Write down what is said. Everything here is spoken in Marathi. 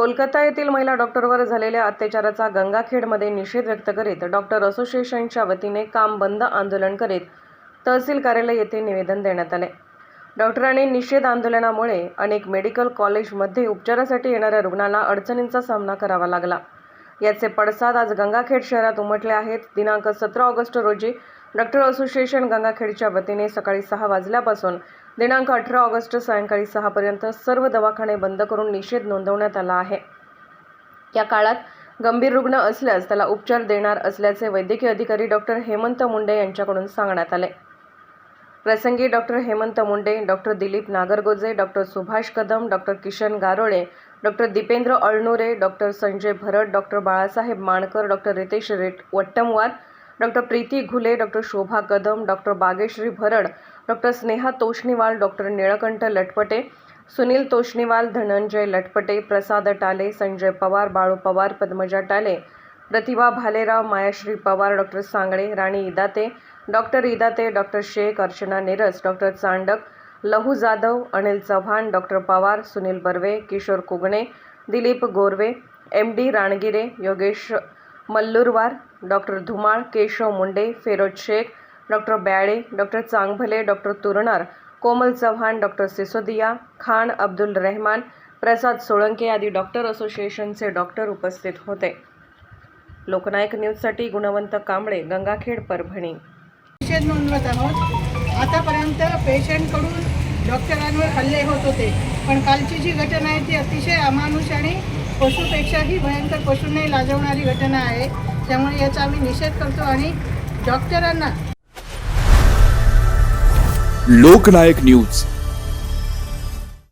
कोलकाता येथील महिला डॉक्टरवर झालेल्या अत्याचाराचा गंगाखेडमध्ये निषेध व्यक्त करीत डॉक्टर असोसिएशनच्या वतीने काम बंद आंदोलन करीत तहसील कार्यालय येथे निवेदन देण्यात आले. डॉक्टरांनी निषेध आंदोलनामुळे अनेक मेडिकल कॉलेजमध्ये उपचारासाठी येणाऱ्या रुग्णांना अडचणींचा सामना करावा लागला. याचे पडसाद आज गंगाखेड शहरात उमटले आहेत. दिनांक सतरा ऑगस्ट रोजी डॉक्टर असोसिएशन गंगाखेडच्या वतीने सकाळी सहा वाजल्यापासून दिनांक अठरा ऑगस्ट सायंकाळी सहापर्यंत सर्व दवाखाने बंद करून निषेध नोंदवण्यात आला आहे. या काळात गंभीर रुग्ण असल्यास त्याला उपचार देणार असल्याचे वैद्यकीय अधिकारी डॉक्टर हेमंत मुंडे यांच्याकडून सांगण्यात आले. प्रसंगी doctor Hemant Munde doctor Dilip Nagargoje doctor Subhash Kadam doctor Kishan Garole doctor Dipendra Alnure doctor Sanjay Bharat doctor Balasaheb Mankar doctor Ritesh rate Vattamwar doctor Preeti Ghule doctor Shobha Kadam doctor Bageshri Bharad doctor Sneha Toshniwal doctor Nilkanth Latpate Sunil Toshniwal Dhananjay Latpate Prasad Tale Sanjay Pawar Balu Pawar Padmaja Tale Pratibha Bhalerao Mayashri Pawar doctor Sangle Rani Idate doctor Idate doctor Shaikh Archana Neras doctor Chandak Lahu Jadhav Anil Chavan doctor Pawar Sunil Barve Kishor Kugane Dilip Gorve M D Rangire Yogesh Mallurwar doctor Dhumal Keshav Munde Feroz Shaikh doctor Byale doctor Changbhale doctor Turnar Komal Chavan doctor Sisodia Khan Abdul Rahman Prasad Solanke आदी डॉक्टर असोसिएशनचे डॉक्टर उपस्थित होते. लोकनायक न्यूजसाठी गुणवंत कांबळे गंगाखेड परभणी. नोंदवत आहोत. आतापर्यंत पेशंटकडून डॉक्टरांवर हल्ले होत होते. पण कालची जी घटना आहे ती अतिशय अमानुष आणि पशुपेक्षाही भयंकर पशूंनाही लाजवणारी घटना आहे. त्यामुळे याचा आम्ही निषेध करतो आणि डॉक्टरांना लोकनायक न्यूज.